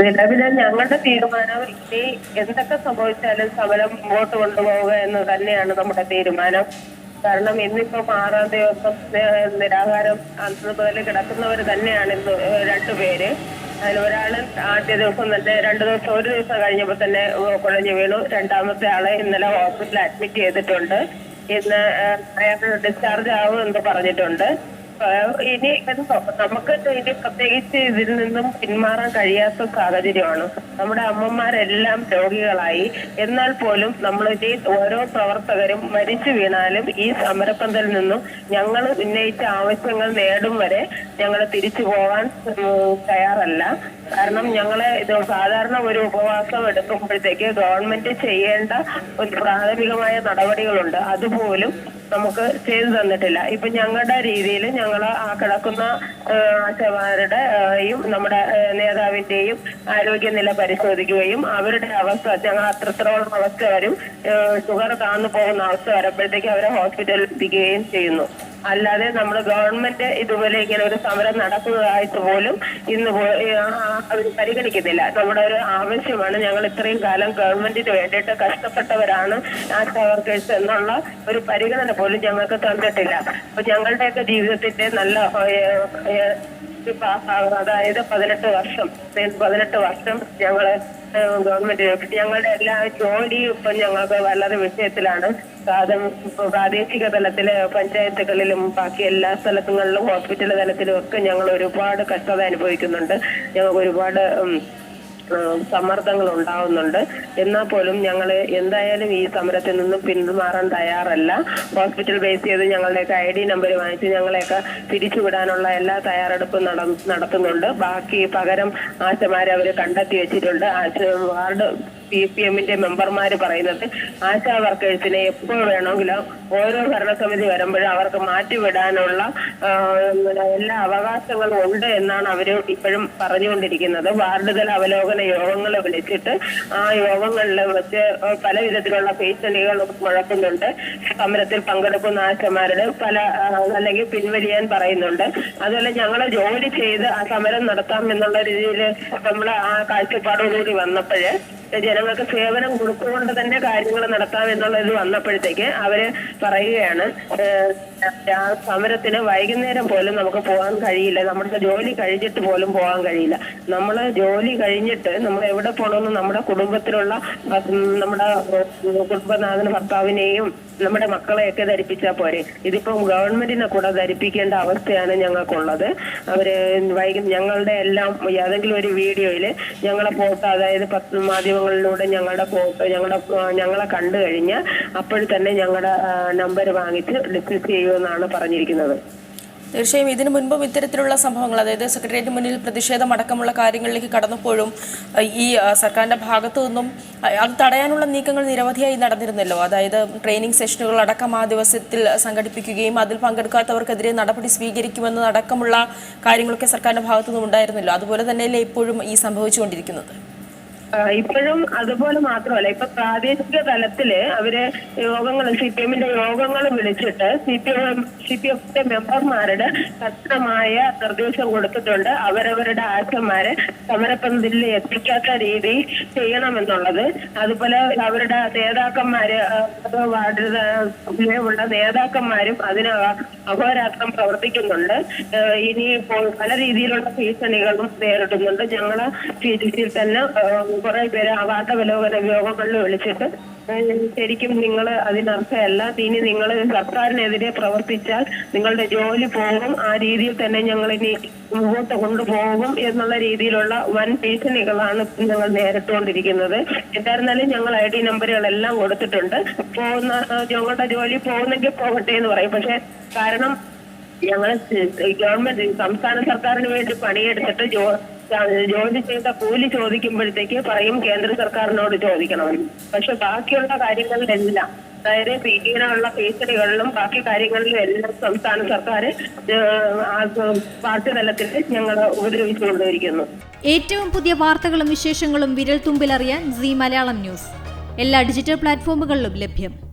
നിലവിലെ ഞങ്ങളുടെ തീരുമാനം ഇനി എന്തൊക്കെ സംഭവിച്ചാലും സമരം മുമ്പോട്ട് കൊണ്ടുപോവുക എന്ന് തന്നെയാണ് നമ്മുടെ തീരുമാനം. കാരണം ഇന്നിപ്പോ ആറാം ദിവസം നിരാഹാരം മുതൽ കിടക്കുന്നവർ തന്നെയാണ് ഇന്ന് രണ്ടുപേര് അതിൽ ഒരാൾ ആദ്യ ദിവസം തന്നെ രണ്ടു ദിവസം ഒരു ദിവസം കഴിഞ്ഞപ്പോൾ തന്നെ കുഴഞ്ഞു വീണു. രണ്ടാമത്തെ ആളെ ഇന്നലെ ഹോസ്പിറ്റലിൽ അഡ്മിറ്റ് ചെയ്തിട്ടുണ്ട്. ഇന്ന് അയാൾ ഡിസ്ചാർജ് ആവും എന്ന് പറഞ്ഞിട്ടുണ്ട്. ഇനി നമുക്ക് ഇനി പ്രത്യേകിച്ച് ഇതിൽ നിന്നും പിന്മാറാൻ കഴിയാത്ത സാഹചര്യമാണ്. നമ്മുടെ അമ്മമാരെല്ലാം രോഗികളായി. എന്നാൽ പോലും നമ്മൾ ഇനി ഓരോ പ്രവർത്തകരും മരിച്ചു വീണാലും ഈ സമരപ്പന്തൽ നിന്നും ഞങ്ങൾ ഉന്നയിച്ച ആവശ്യങ്ങൾ നേടും വരെ ഞങ്ങൾ തിരിച്ചു പോകാൻ തയ്യാറല്ല. കാരണം ഞങ്ങളെ ഇത് സാധാരണ ഒരു ഉപവാസം എടുക്കുമ്പോഴത്തേക്ക് ഗവൺമെന്റ് ചെയ്യേണ്ട ഒരു പ്രാഥമികമായ നടപടികളുണ്ട്. അതുപോലും നമുക്ക് ചെയ്തു തന്നിട്ടില്ല. ഇപ്പൊ ഞങ്ങളുടെ രീതിയിൽ ഞങ്ങൾ ആ കിടക്കുന്ന ആശമാരുടെയും നമ്മുടെ നേതാവിന്റെയും ആരോഗ്യനില പരിശോധിക്കുകയും അവരുടെ അവസ്ഥ ഞങ്ങൾ അത്രത്തോളം അവസ്ഥ വരും ഷുഗർ താന്നു പോകുന്ന അവസ്ഥ വരുമ്പോഴത്തേക്ക് അവരെ ഹോസ്പിറ്റലിൽ എത്തിക്കുകയും ചെയ്യുന്നു. അല്ലാതെ നമ്മൾ ഗവൺമെന്റ് ഇതുപോലെ ഇങ്ങനെ ഒരു സമരം നടക്കുന്നതായിട്ട് പോലും ഇന്ന് അവർ പരിഗണിക്കുന്നില്ല. നമ്മുടെ ഒരു ആവശ്യമാണ്. ഞങ്ങൾ ഇത്രയും കാലം ഗവൺമെന്റിന് വേണ്ടിയിട്ട് കഷ്ടപ്പെട്ടവരാണ് ആശാ വർക്കേഴ്സ് എന്നുള്ള ഒരു പരിഗണന പോലും ഞങ്ങൾക്ക് തന്നിട്ടില്ല. അപ്പൊ ഞങ്ങളുടെയൊക്കെ ജീവിതത്തിന്റെ നല്ല ഏഹ്, ഏഹ്, ഒരു പാസ്സാകും അതായത് പതിനെട്ട് വർഷം. പതിനെട്ട് വർഷം ഞങ്ങൾ ഏഹ്, ഗവൺമെന്റ് ഞങ്ങളുടെ എല്ലാ ജോലിയും ഇപ്പം ഞങ്ങൾക്ക് വളരെ വിഷയത്തിലാണ്. പ്രാദേശിക തലത്തിൽ പഞ്ചായത്തുകളിലും ബാക്കി എല്ലാ സ്ഥലങ്ങളിലും ഹോസ്പിറ്റൽ തലത്തിലും ഒക്കെ ഞങ്ങൾ ഒരുപാട് കഷ്ടത അനുഭവിക്കുന്നുണ്ട്. ഞങ്ങൾക്ക് ഒരുപാട് സമ്മർദ്ദങ്ങൾ ഉണ്ടാവുന്നുണ്ട് എന്നാൽ പോലും ഞങ്ങൾ എന്തായാലും ഈ സമരത്തിൽ നിന്നും പിന്മാറാൻ തയ്യാറല്ല. ഹോസ്പിറ്റൽ ബേസ് ചെയ്ത് ഞങ്ങളുടെയൊക്കെ ഐ ഡി നമ്പർ വാങ്ങിച്ച് ഞങ്ങളെയൊക്കെ പിരിച്ചുവിടാനുള്ള എല്ലാ തയ്യാറെടുപ്പും നട നടത്തുന്നുണ്ട്. ബാക്കി പകരം ആശമാരെ അവർ കണ്ടെത്തി വെച്ചിട്ടുണ്ട്. ആശ വാർഡ് പി പി എമ്മിന്റെ മെമ്പർമാര് പറയുന്നത് ആശാ വർക്കേഴ്സിനെ എപ്പോൾ വേണമെങ്കിലും ഓരോ ഭരണസമിതി വരുമ്പോഴും അവർക്ക് മാറ്റിവിടാനുള്ള എല്ലാ അവകാശങ്ങളും ഉണ്ട് എന്നാണ് അവർ ഇപ്പോഴും പറഞ്ഞുകൊണ്ടിരിക്കുന്നത്. വാർഡ് തല അവലോകന യോഗങ്ങൾ വിളിച്ചിട്ട് ആ യോഗങ്ങളിൽ വെച്ച് പല വിധത്തിലുള്ള ഭീഷണികൾ മുഴക്കുന്നുണ്ട്. സമരത്തിൽ പങ്കെടുക്കുന്ന ആശമാരുടെ പല അല്ലെങ്കിൽ പിൻവലിയാൻ പറയുന്നുണ്ട്. അതുപോലെ ഞങ്ങൾ ജോലി ചെയ്ത് ആ സമരം നടത്താം എന്നുള്ള രീതിയിൽ നമ്മൾ ആ കാഴ്ചപ്പാടോടുകൂടി വന്നപ്പോഴ് ജനങ്ങൾക്ക് സേവനം കൊടുത്തുകൊണ്ട് തന്നെ കാര്യങ്ങൾ നടത്താം എന്നുള്ള ഇത് വന്നപ്പോഴത്തേക്ക് അവർ പറയുകയാണ് സമരത്തിന് വൈകുന്നേരം പോലും നമുക്ക് പോകാൻ കഴിയില്ല. നമ്മുടെ ജോലി കഴിഞ്ഞിട്ട് പോലും പോകാൻ കഴിയില്ല. നമ്മൾ ജോലി കഴിഞ്ഞിട്ട് നമ്മൾ എവിടെ പോകണമെന്ന് നമ്മുടെ കുടുംബത്തിലുള്ള നമ്മുടെ കുടുംബനാഥന ഭർത്താവിനെയും നമ്മുടെ മക്കളെയൊക്കെ ധരിപ്പിച്ചാൽ പോരെ. ഇതിപ്പം ഗവൺമെന്റിനെ കൂടെ ധരിപ്പിക്കേണ്ട അവസ്ഥയാണ് ഞങ്ങൾക്കുള്ളത്. അവർ വൈകും ഞങ്ങളുടെ എല്ലാം ഏതെങ്കിലും ഒരു വീഡിയോയിൽ ഞങ്ങളെ ഫോട്ടോ അതായത് പത്ത് മാധ്യമങ്ങളിലൂടെ ഞങ്ങളുടെ ഫോട്ടോ ഞങ്ങളുടെ ഞങ്ങളെ കണ്ടു കഴിഞ്ഞാൽ അപ്പോൾ തന്നെ ഞങ്ങളുടെ നമ്പർ വാങ്ങിച്ച് ഡിസ്കസ് ചെയ്യുമെന്നാണ് പറഞ്ഞിരിക്കുന്നത്. തീർച്ചയായും ഇതിനു മുൻപും ഇത്തരത്തിലുള്ള സംഭവങ്ങൾ അതായത് സെക്രട്ടേറിയറ്റ് മുന്നിൽ പ്രതിഷേധം അടക്കമുള്ള കാര്യങ്ങളിലേക്ക് കടന്നപ്പോഴും ഈ സർക്കാരിന്റെ ഭാഗത്തു നിന്നും അത് തടയാനുള്ള നീക്കങ്ങൾ നിരവധിയായി നടന്നിരുന്നല്ലോ. അതായത് ട്രെയിനിങ് സെഷനുകൾ അടക്കം ആ ദിവസത്തിൽ സംഘടിപ്പിക്കുകയും അതിൽ പങ്കെടുക്കാത്തവർക്കെതിരെ നടപടി സ്വീകരിക്കുമെന്ന് അടക്കമുള്ള കാര്യങ്ങളൊക്കെ സർക്കാരിന്റെ ഭാഗത്തു നിന്നും ഉണ്ടായിരുന്നല്ലോ. അതുപോലെ തന്നെയല്ലേ ഇപ്പോഴും ഈ സംഭവിച്ചുകൊണ്ടിരിക്കുന്നത്? ഇപ്പോഴും അതുപോലെ മാത്രമല്ല ഇപ്പൊ പ്രാദേശിക തലത്തിൽ അവർ യോഗങ്ങൾ സി പി എമ്മിന്റെ യോഗങ്ങൾ വിളിച്ചിട്ട് C P M C P എഫിന്റെ മെമ്പർമാരുടെ ശക്തമായ നിർദ്ദേശം കൊടുത്തിട്ടുണ്ട്. അവരവരുടെ ആശന്മാരെ സമരപ്പന്തിൽ എത്തിക്കാത്ത രീതി ചെയ്യണമെന്നുള്ളത്. അതുപോലെ അവരുടെ നേതാക്കന്മാര് വാർഡ് ഉള്ള നേതാക്കന്മാരും അതിന് അഹോരാത്രം പ്രവർത്തിക്കുന്നുണ്ട്. ഇനിയിപ്പോൾ പല രീതിയിലുള്ള ഭീഷണികളും നേരിടുന്നുണ്ട്. ഞങ്ങളെ ഫീൽഡിൽ തന്നെ കുറെ പേര് അവാർഡ് അവലോകന യോഗങ്ങളിൽ വിളിച്ചിട്ട് ശരിക്കും നിങ്ങൾ അതിനർത്ഥമല്ല ഇനി നിങ്ങൾ സർക്കാരിനെതിരെ പ്രവർത്തിച്ചാൽ നിങ്ങളുടെ ജോലി പോകും. ആ രീതിയിൽ തന്നെ ഞങ്ങൾ ഇനി മുമ്പോട്ട് കൊണ്ടുപോകും എന്നുള്ള രീതിയിലുള്ള വൻ ഭീഷണികളാണ് ഞങ്ങൾ നേരിട്ടുകൊണ്ടിരിക്കുന്നത് എന്തായിരുന്നാലും ഞങ്ങൾ ഐ ഡി നമ്പറുകളെല്ലാം കൊടുത്തിട്ടുണ്ട്. പോകുന്ന ഞങ്ങളുടെ ജോലി പോകുന്നെങ്കിൽ പോകട്ടെ എന്ന് പറയും. പക്ഷെ കാരണം ഞങ്ങൾ ഗവൺമെന്റ് സംസ്ഥാന സർക്കാരിന് വേണ്ടി പണിയെടുത്തിട്ട് ജോ ജോലി ചെയ്ത കൂലി ചോദിക്കുമ്പോഴത്തേക്ക് പറയും കേന്ദ്ര സർക്കാരിനോട് ചോദിക്കണമെന്ന് പക്ഷെ ബാക്കിയുള്ള കാര്യങ്ങളിലെല്ലാം അതായത് പി ടിയിലുള്ള ഫീസറികളിലും ബാക്കി കാര്യങ്ങളിലും എല്ലാം സംസ്ഥാന സർക്കാർ പാർട്ടി തലത്തിൽ ഞങ്ങൾ ഉപദ്രവിച്ചുകൊണ്ടിരിക്കുന്നു. ഏറ്റവും പുതിയ വാർത്തകളും വിശേഷങ്ങളും വിരൽ തുമ്പിലറിയാൻ സി മലയാളം ന്യൂസ്. എല്ലാ ഡിജിറ്റൽ പ്ലാറ്റ്ഫോമുകളിലും ലഭ്യം.